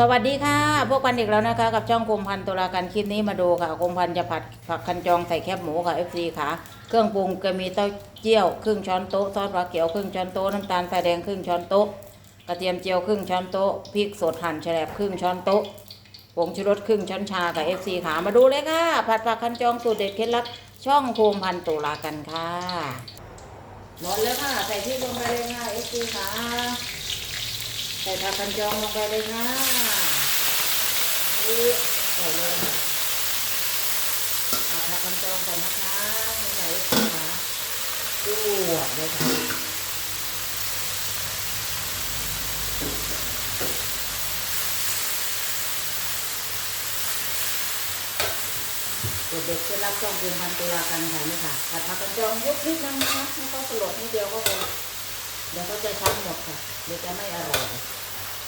สวัสดีค่ะ พวกกันอีกแล้วนะคะ กับช่องคมพันตุลาการคลิปนี้มาดูค่ะคมพันจะผัดผักคันจองใส่แคบหมูค่ะ FC ค่ะ เครื่องปรุงก็มีเต้าเจี้ยวครึ่งช้อนโต๊ะซอสปลาเขียวครึ่งช้อนโต๊ะน้ำตาลทรายแดงครึ่งช้อนโต๊ะกระเทียมเจียวครึ่งช้อนโต๊ะพริกสดหั่นแฉลบครึ่งช้อนโต๊ะผงชูรสครึ่งช้อนชาค่ะ FC ค่ะมาดูเลยค่ะ ผัดผักคันจองสูตรเด็ดเคล็ดลับช่องคมพันตุลากันค่ะหมดแล้วค่ะใส่พริกลงไปเลยค่ะ FC ค่ะ ส่ผักกันจองลงไปเลยค่ะใส่เลยค่ะเอาผักกันจองก่อนนะคะไม่ไหนค่ะจวดเลยค่ะเด็กๆจะรับช่องคุณพันตุลากันค่ะนี่ค่ะผัดผักกันจองยุบนิดนึงนะคะไม่ต้องสลดนิดเดียวก็พอ ดี๋ยวก็จะช้ำหมดค่ะ เดี๋ยวจะไม่อร่อย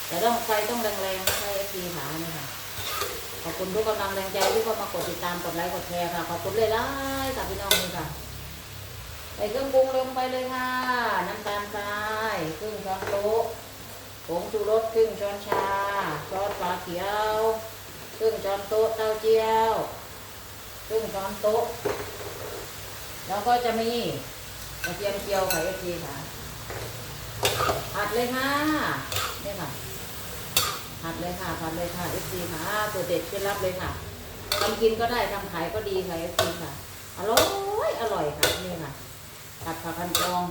แต่ต้องไฟต้องแรงๆนะคะเอฟซีขานี่ค่ะ ขอบคุณทุกกำลังแรงใจที่เข้ามากดติดตาม กดไลค์ กดแชร์ค่ะ ขอบคุณเลยล่ะกับพี่น้องนี่ค่ะ ใส่เครื่องปรุงลงไปเลยค่ะ น้ำตาลทรายครึ่งช้อนโต๊ะผงชูรสครึ่งช้อนชา ซอสปลาเขียวครึ่งช้อนโต๊ะเต้าเจี้ยวครึ่งช้อนโต๊ะ แล้วก็จะมีกระเทียมเจียวค่ะเอฟซีค่ะ ดเลยค่ะนี่ค่ะ ผัดเลยค่ะ ผัดเลยค่ะ FC ค่ะตัวเด็ดเคล็ดลับเลยค่ะทำกินก็ได้ทำขายก็ดีค่ะ FC ค่ะ อร่อย อร่อยค่ะนี่ค่ะ ผัดผักคันจอง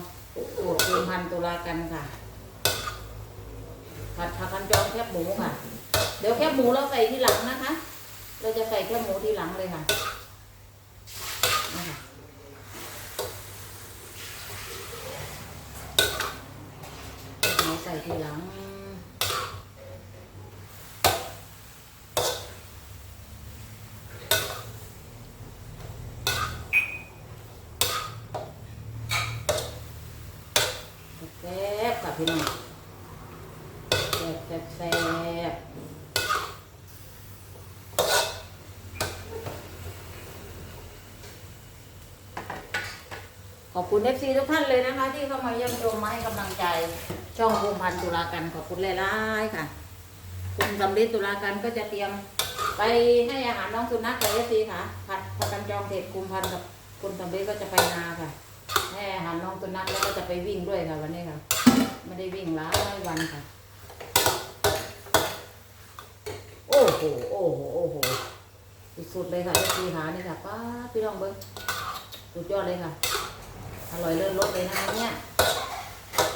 สูตรคูณพันตุลากันค่ะ ผัดผักคันจองแคบหมูค่ะ เดี๋ยวแคบหมูเราใส่ทีหลังนะคะ เราจะใส่แคบหมูทีหลังเลยค่ะนี่ค่ะ หมูใส่ ทีหลังแซ่บกับพี่น้องแซ่บแซ่บแซ่บข อบคุณเอฟซีทุกท่านเลยนะคะ ที่เข้ามาเยี่ยมชมมาให้กำลังใจ ช่องภูมิพันธ์ตุลากันขอบคุณหลายๆค่ะ คุณสำลิดตุลากันก็จะเตรียมไปให้อาหารน้องสุนัขกับเอฟซีค่ะ ผัดผัดกันจองเสร็จคุมพันธ์กับคุณสำลิดก็จะไปนาค่ะให้อาหารน้องสุนัขแล้วก็จะไปวิ่งด้วยค่ะวันนี้ค่ะ ไม่ได้วิ่งหลายวันค่ะ โอ้โหโอ้โหโอ้โหสุดเลยค่ะเอฟซีหานี่ค่ะป้าพี่น้องเบิ้งสุดยอดเลยค่ะ อร่อยเลิศรสเลยนะคะเนี่ย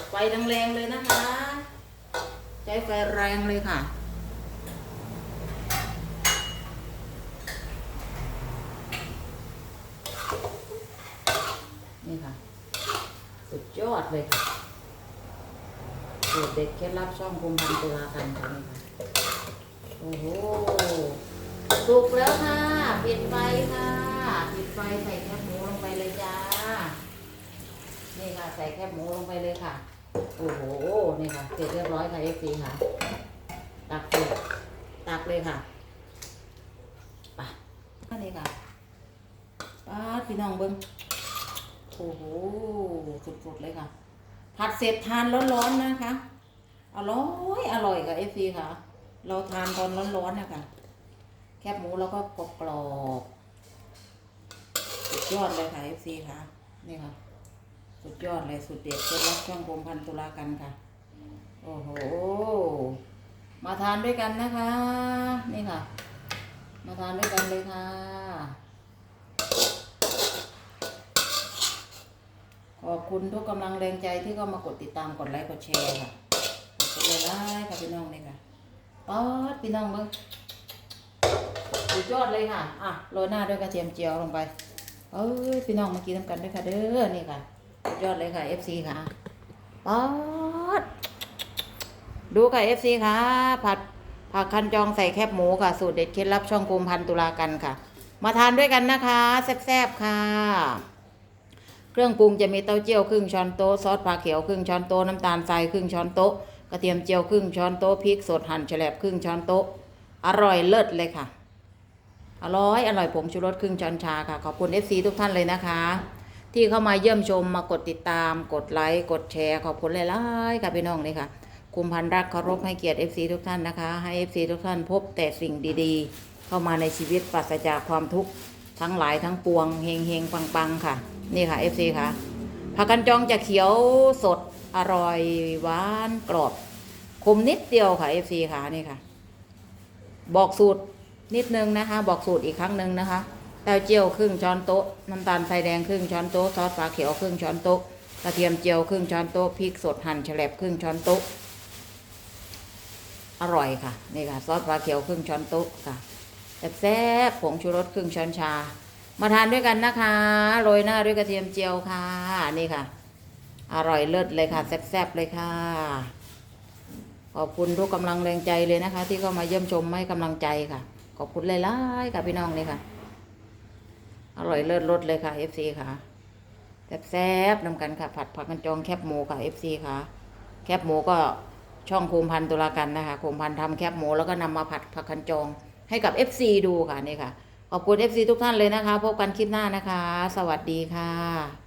ไฟแรงๆเลยนะคะ ใช้ไฟแรงเลยค่ะ นี่ค่ะ สุดยอดเลยค่ะสูตรเด็ดเคล็ดลับช่องคุมพันตุลากันค่ะนี่ค่ะ โอ้โห สุกแล้วค่ะ ปิดไฟค่ะ ปิดไฟใส่แคบหมูลงไปเลยจ้า นี่ค่ะใส่แคบหมูลงไปเลยค่ะ โอ้โห นี่ค่ะ เสร็จเรียบร้อยค่ะเอฟซีค่ะ ตักเลยตักเลยค่ะไปนี่ค่ะป้าพี่น้องเบิ้งโอ้โห สุดๆเลยค่ะ ผัดเสร็จทานร้อนๆนะคะ อร่อย อร่อยค่ะเอฟซีค่ะ เราทานตอนร้อนๆนะคะแคบหมูแล้วก็กรอกรอบๆสุดยอดเลยค่ะเอฟซีค่ะ นี่ค่ะ สุดยอดเลยสุดเด็ดเคล็ดลับช่องพงพันตุลากันค่ะ โอ้โห มาทานด้วยกันนะคะ นี่ค่ะ มาทานด้วยกันเลยค่ะ ขอบคุณทุกกำลังแรงใจที่เข้ามากดติดตามกดไลค์กดแชร์ค่ะขอบคุณเลยค่ะพี่น้องนี่ค่ะป๊อดพี่น้องเบิ้งสุดยอดเลยค่ะ อะโรยหน้าด้วยกระเทียมเจียวลงไป เอ้ยพี่น้องมากินน้ำกันด้วยค่ะเด้อนี่ค่ะ ยอดเลยค่ะ FC ค่ะป๊อดดูค่ะ FC ค่ะ ผัดผักคันจองใส่แคบหมูค่ะ สูตรเด็ดเคล็ดลับช่องคุมพันตุลากันค่ะ มาทานด้วยกันนะคะ แซ่บๆค่ะ เครื่องปรุงจะมีเต้าเจี้ยวครึ่งช้อนโต๊ะซอสปลาเขียวครึ่งช้อนโต๊ะน้ำตาลทรายครึ่งช้อนโต๊ะกระเทียมเจียวครึ่งช้อนโต๊ะพริกสดหั่นแฉลบครึ่งช้อนโต๊ะ อร่อยเลิศเลยค่ะ อร่อยอร่อยผงชูรสครึ่งช้อนชาค่ะ ขอบคุณ FC ทุกท่านเลยนะคะ ที่เข้ามาเยี่ยมชมมากดติดตาม กดไลค์กดแชร์ขอบคุณหลายๆค่ะพี่น้องเลยค่ะคุมพันรักเคารพให้เกียรติ FC ทุกท่านนะคะ ให้ FC ทุกท่านพบแต่สิ่งดีๆ เข้ามาในชีวิตปราศจากความทุกข์ทั้งหลายทั้งปวงเฮงเฮงปังปังค่ะ นี่ค่ะ FC ค่ะผักกันจองจะเขียวสดอร่อยหวานกรอบคมนิดเดียวค่ะ FC ค่ะนี่ค่ะ บอกสูตรนิดนึงนะคะ บอกสูตรอีกครั้งหนึ่งนะคะ เต้าเจียวครึ่งช้อนโต๊ะน้ำตาลทรายแดงครึ่งช้อนโต๊ะซอสฟ้าเขียวครึ่งช้อนโต๊ะกระเทียมเจียวครึ่งช้อนโต๊ะพริกสดหั่นแฉลบครึ่งช้อนโต๊ะอร่อยค่ะนี่ค่ะซอสฟ้าเขียวครึ่งช้อนโต๊ะค่ะแซ่บผงชูรสครึ่งช้อนชา มาทานด้วยกันนะคะโรยหน้าด้วยกระเทียมเจียวค่ะนี่ค่ะ อร่อยเลิศเลยค่ะแซ่บๆเลยค่ะ ขอบคุณทุกกำลังแรงใจเลยนะคะ ที่เข้ามาเยี่ยมชมให้กำลังใจค่ะ ขอบคุณหลายๆค่ะพี่น้องเลยค่ะ อร่อยเลิศรสเลยค่ะ FC ค่ะแซ่บๆนำกันค่ะ ผัดผักกันจองแคบหมูค่ะ FC ค่ะ แคบหมูก็ช่องโคมพันตุลากันนะคะโคมพันทำแคบหมูแล้วก็นำมาผัดผักกันจองให้กับ FC ดูค่ะนี่ค่ะ ขอบคุณ FC ทุกท่านเลยนะคะ พบกันคลิปหน้านะคะ สวัสดีค่ะ